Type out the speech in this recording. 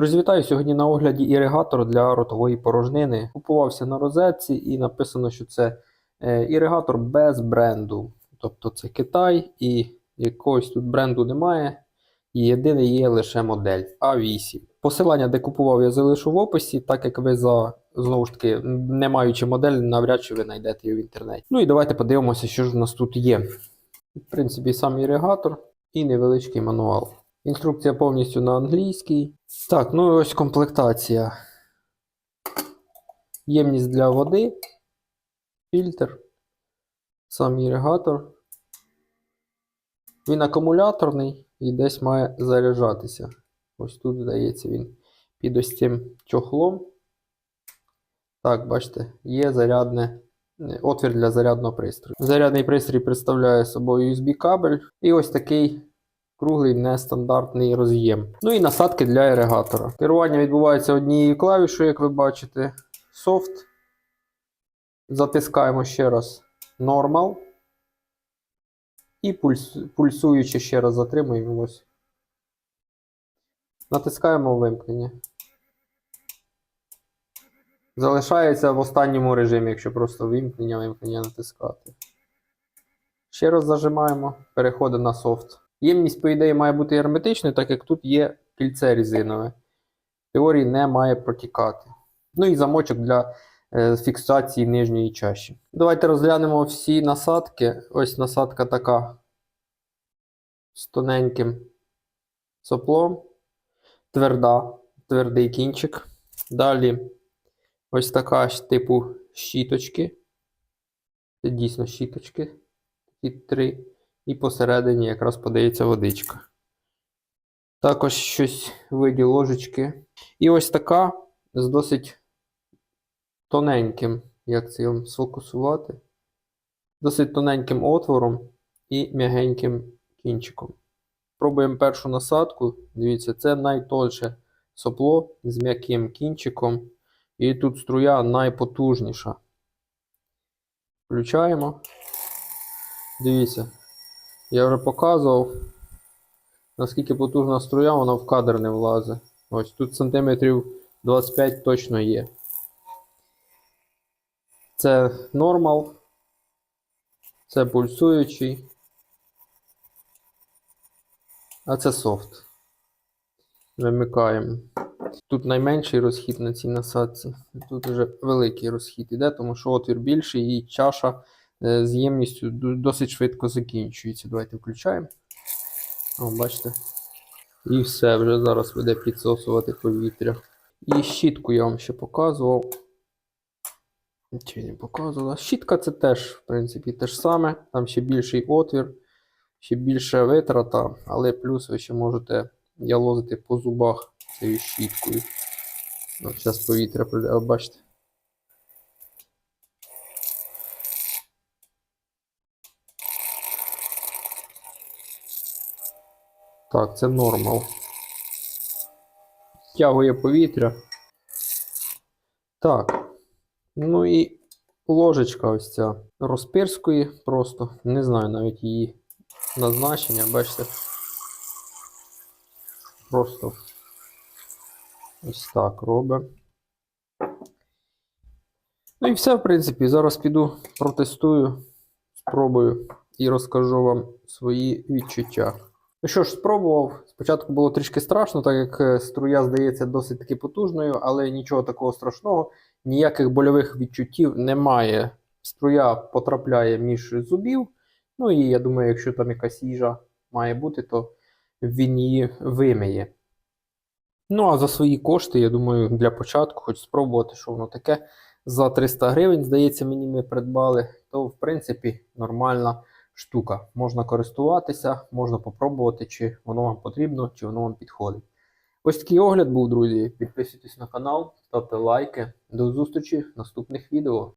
Друзі, вітаю! Сьогодні на огляді іригатор для ротової порожнини. Купувався на розетці і написано, що це е, іригатор без бренду. Тобто це Китай і якогось тут бренду немає. І єдине є лише модель А8. Посилання, де купував, я залишу в описі, так як ви за знову ж таки, не маючи модель, навряд чи ви знайдете її в інтернеті. Ну і давайте подивимося, що ж у нас тут є. В принципі, сам іригатор і невеличкий мануал. Інструкція повністю на англійській. Так, ну і ось комплектація. Ємність для води, фільтр, сам іригатор. Він акумуляторний і десь має заряджатися. Ось тут, здається, він під ось цим чохлом. Так, бачите, є зарядне, е, отвір для зарядного пристрою. Зарядний пристрій представляє собою USB-кабель і ось такий круглий нестандартний роз'єм. Ну і насадки для іригатора. Керування відбувається однією клавішою, як ви бачите. Soft. Затискаємо ще раз Normal. І пульс, пульсуючи ще раз затримуємо ось. Натискаємо вимкнення. Залишається в останньому режимі, якщо просто вимкнення, вимкнення натискати. Ще раз зажимаємо, переходимо на софт. Ємність, по ідеї, має бути герметичною, так як тут є кільце резинове. В теорії не має протікати. Ну і замочок для е, фіксації нижньої чаші. Давайте розглянемо всі насадки. Ось насадка така з тоненьким соплом. Тверда, твердий кінчик. Далі ось така ж типу щіточки. Це дійсно щіточки. Такі три. І посередині якраз подається водичка. Також щось в виді ложечки. І ось така з досить тоненьким, як це вам сфокусувати, досить тоненьким отвором і м'ягеньким кінчиком. Пробуємо першу насадку. Дивіться, це найтонше сопло з м'яким кінчиком. І тут струя найпотужніша. Включаємо. Дивіться. Я вже показував, наскільки потужна струя, вона в кадр не влазить. Ось тут сантиметрів 25 точно є. Це нормал. Це пульсуючий. А це софт. Вимикаємо. Тут найменший розхід на цій насадці. Тут вже великий розхід іде, тому що отвір більший і чаша з ємністю досить швидко закінчується. Давайте включаємо. О, бачите. І все, вже зараз буде підсосувати повітря. І щітку я вам ще показував. Чи не показувала? Щітка це теж, в принципі, те ж саме. Там ще більший отвір, ще більша витрата, але плюс ви ще можете ялозити по зубах цією щіткою. Зараз повітря прийде, бачите. Так, це нормал. Тягує повітря. Так. Ну і ложечка ось ця розпирської просто. Не знаю навіть її назначення, бачите. Просто ось так робимо. Ну і все, в принципі. Зараз піду протестую, спробую і розкажу вам свої відчуття. Ну що ж, спробував. Спочатку було трішки страшно, так як е, струя здається досить таки потужною, але нічого такого страшного, ніяких больових відчуттів немає. Струя потрапляє між зубів. Ну і я думаю, якщо там якась їжа має бути, то він її вимиє. Ну, а за свої кошти, я думаю, для початку, хоч спробувати, що воно таке. За 300 гривень, здається, мені ми придбали, то в принципі нормальна штука. Можна користуватися, можна попробувати, чи воно вам потрібно, чи воно вам підходить. Ось такий огляд був, друзі. Підписуйтесь на канал, ставте лайки. До зустрічі в наступних відео.